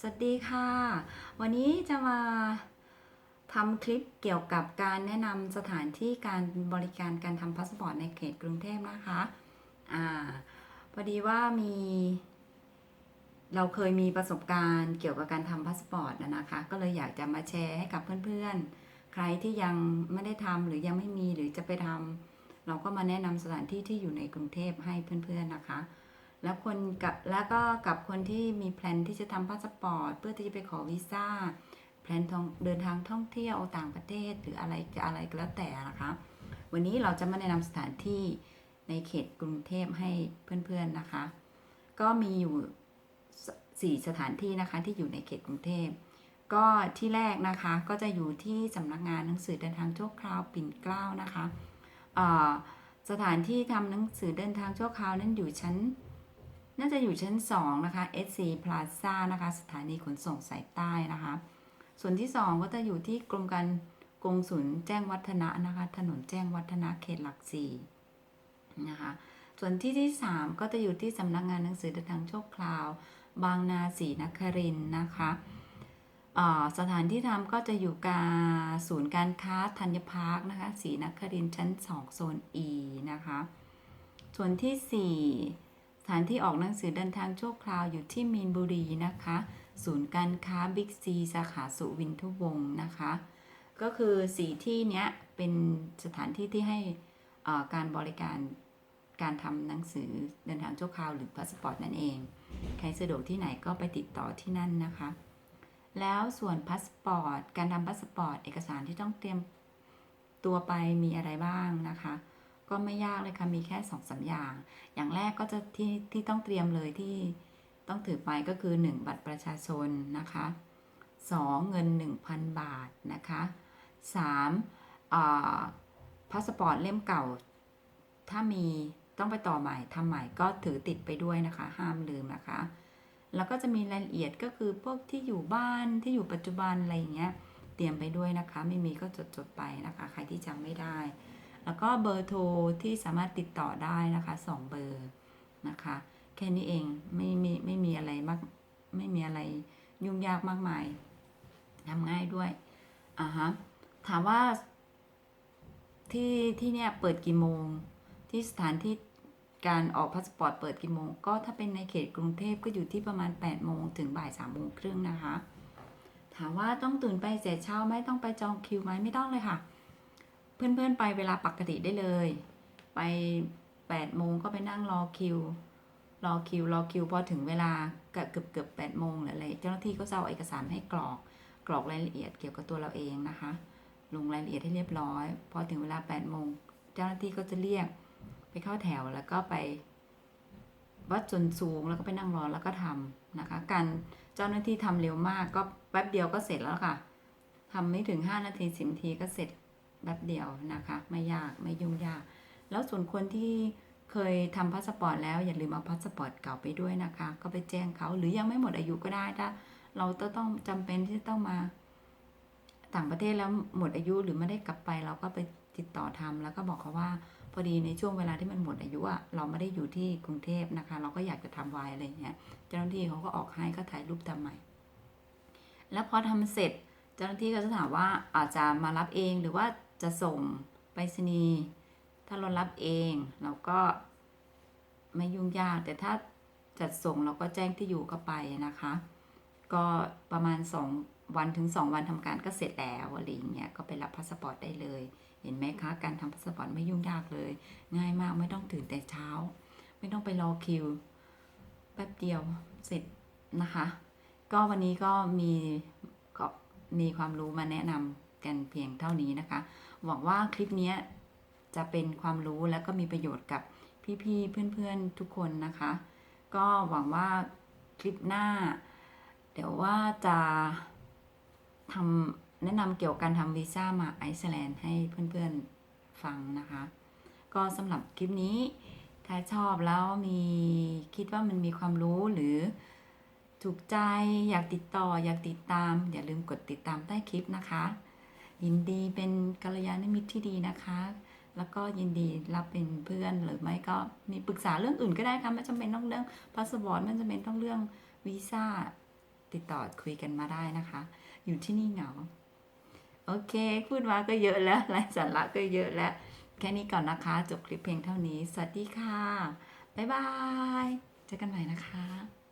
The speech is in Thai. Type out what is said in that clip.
สวัสดีค่ะ วันนี้จะมาทำคลิปเกี่ยวกับการแนะนำสถานที่การบริการการทำพาสปอร์ตในเขตกรุงเทพนะคะอ่าพอดีว่ามี เราเคยมีประสบการณ์เกี่ยวกับการทำพาสปอร์ตนะนะคะ ก็เลยอยากจะมาแชร์ให้กับเพื่อนๆ ใครที่ยังไม่ได้ทำหรือยังไม่มีหรือจะไปทำเราก็มาแนะนำสถานที่ที่อยู่ในกรุงเทพให้เพื่อนๆนะคะ แล้วคนกับแล้วก็กับคนที่มีแพลนที่จะทำพาสปอร์ตเพื่อที่จะไปขอวีซ่าแพลนทองเดินทางท่องเที่ยวต่างประเทศหรืออะไรจะอะไรก็แล้วแต่นะคะวันนี้เราจะมาแนะนำสถานที่ในเขตกรุงเทพให้เพื่อนๆนะคะ ก็มีอยู่สสี่สถานที่นะคะที่อยู่ในเขตกรุงเทพก็ที่แรกนะคะก็จะอยู่ที่สำนักงานหนังสือเดินทางชั่วคราวปิ่นเกล้านะคะสถานที่ทำหนังสือเดินทางชั่วคราวนั้นอยู่ชั้น น่าจะอยู่ชั้น 2 นะคะ SC Plaza นะคะ สถานีขนส่งสายใต้นะคะ ส่วนที่ 2 ก็จะอยู่ที่กรมการกงสุลแจ้งวัฒนะนะคะ ถนนแจ้งวัฒนะเขตหลักสี่นะคะ ส่วนที่ที่ 3 ก็จะอยู่ที่สำนักงานหนังสือเดินทางชั่วคราว บางนาศรีนครินนะคะสถานที่ทำก็จะอยู่กาศูนย์การค้าธัญพาร์คนะคะศรีนครินชั้น 2 โซน E นะคะ ส่วนที่4ส ถานที่ออกหนังสือเดินทางชั่วคราวอยู่ที่มีนบุรีนะคะ ศูนย์การค้าบิ๊กซี สาขาสุวินทวงศ์นะคะ ก็คือสีที่เนี้ยเป็นสถานที่ที่ให้อ่าการบริการการทำหนังสือเดินทางชั่วคราวหรือพาสปอร์ตนั่นเอง ใครสะดวกที่ไหนก็ไปติดต่อที่นั่นนะคะ แล้วส่วนพาสปอร์ต การทำพาสปอร์ต เอกสารที่ต้องเตรียมตัวไปมีอะไรบ้างนะคะ ก็ไม่ยากเลยค่ะ มีแค่สองสามอย่าง อย่างแรกก็จะที่ที่ต้องเตรียมเลยที่ต้องถือไปก็คือ 1 บัตรประชาชนนะคะ 2 เงิน 1,000 บาทนะคะ3อ่าพาสปอร์ตเล่มเก่า ถ้ามีต้องไปต่อใหม่ทำใหม่ก็ถือติดไปด้วยนะคะ ห้ามลืมนะคะ แล้วก็จะมีรายละเอียดก็คือพวกที่อยู่บ้านที่อยู่ปัจจุบันอะไรอย่างเงี้ยเตรียมไปด้วยนะคะ ไม่มีก็จดจดไปนะคะ ใครที่จำไม่ได้ แล้วก็เบอร์โทรที่สามารถติดต่อได้นะคะสองเบอร์นะคะ แค่นี้เองไม่มีไม่มีอะไรมากไม่มีอะไรยุ่งยากมากมายทำง่ายด้วยอ่าฮะถามว่าที่ที่เนี่ยเปิดกี่โมง ที่สถานที่การออกพาสปอร์ตเปิดกี่โมง ก็ถ้าเป็นในเขตกรุงเทพก็อยู่ที่ประมาณ8โมงถึงบ่าย3โมงครึ่งนะคะ ถามว่าต้องตื่นไปเสียเช้าไหมต้องไปจองคิวไหมไม่ต้องเลยค่ะ เพื่อนๆไปเวลาปกติได้เลย ไป8โมงก็ไปนั่งรอคิว รอคิว รอคิวพอถึงเวลาเกือบเกือบเกือบ8โมงหรืออะไรเจ้าหน้าที่ก็จะเอาเอกสารให้กรอก กรอกรายละเอียดเกี่ยวกับตัวเราเองนะคะ ลงรายละเอียดให้เรียบร้อย พอถึงเวลา8โมงเจ้าหน้าที่ก็จะเรียกไปเข้าแถวแล้วก็ไปวัดส่วนสูงแล้วก็ไปนั่งรอแล้วก็ทำนะคะ การเจ้าหน้าที่ทำเร็วมากก็แป๊บเดียวก็เสร็จแล้วค่ะทำไม่ถึง 5 นาที10นาทีก็เสร็จ แบบเดียวนะคะ ไม่ยากไม่ยุ่งยาก แล้วส่วนคนที่เคยทำพาสปอร์ตแล้วอย่าลืมเอาพาสปอร์ตเก่าไปด้วยนะคะ ก็ไปแจ้งเขาหรือยังไม่หมดอายุก็ได้ถ้าเราจะต้องจำเป็นที่ต้องมาต่างประเทศแล้วหมดอายุหรือไม่ได้กลับไป เราก็ไปติดต่อทำแล้วก็บอกเขาว่า พอดีในช่วงเวลาที่มันหมดอายุอะเราไม่ได้อยู่ที่กรุงเทพนะคะ เราก็อยากจะทำไว้อะไรเงี้ยเจ้าหน้าที่เขาก็ออกให้ก็ถ่ายรูปทำใหม่ แล้วพอทำเสร็จ เจ้าหน้าที่ก็จะถามว่าอาจจะมารับเองหรือว่า จะส่งไปรษณีย์ถ้าเรารับเองเราก็ไม่ยุ่งยาก แต่ถ้าจัดส่งเราก็แจ้งที่อยู่เข้าไปนะคะ ก็ประมาณ 2 วันถึง 2 วันทำการก็เสร็จแล้วอะไรอย่างเงี้ยก็ไปรับพาสปอร์ตได้เลย เห็นไหมคะการทำพาสปอร์ตไม่ยุ่งยากเลย ง่ายมากไม่ต้องตื่นแต่เช้า ไม่ต้องไปรอคิวแป๊บเดียวเสร็จนะคะ ก็วันนี้ก็มีก็มีความรู้มาแนะนำ กันเพียงเท่านี้นะคะ หวังว่าคลิปนี้จะเป็นความรู้แล้วก็มีประโยชน์กับพี่ๆเพื่อนๆทุกคนนะคะ ก็หวังว่าคลิปหน้า เดี๋ยวว่าจะทำแนะนำเกี่ยวกับการทำวีซ่ามาไอซ์แลนด์ให้เพื่อนๆฟังนะคะ ก็สำหรับคลิปนี้ถ้าชอบแล้วมีคิดว่ามันมีความรู้หรือถูกใจอยากติดต่ออยากติดตาม อย่าลืมกดติดตามใต้คลิปนะคะ ยินดีเป็นกัลยาณมิตรที่ดีนะคะ แล้วก็ยินดีรับเป็นเพื่อนหรือไม่ก็มีปรึกษาเรื่องอื่นก็ได้ค่ะไม่จำเป็นต้องเรื่องพาสปอร์ตไม่จำเป็นต้องเรื่องวีซ่าติดต่อคุยกันมาได้นะคะ อยู่ที่นี่เหงา โอเค พูดมาก็เยอะแล้วไร้สาระก็เยอะแล้ว แค่นี้ก่อนนะคะ จบคลิปเพียงเท่านี้ สวัสดีค่ะ บ๊ายบาย เจอกันใหม่นะคะ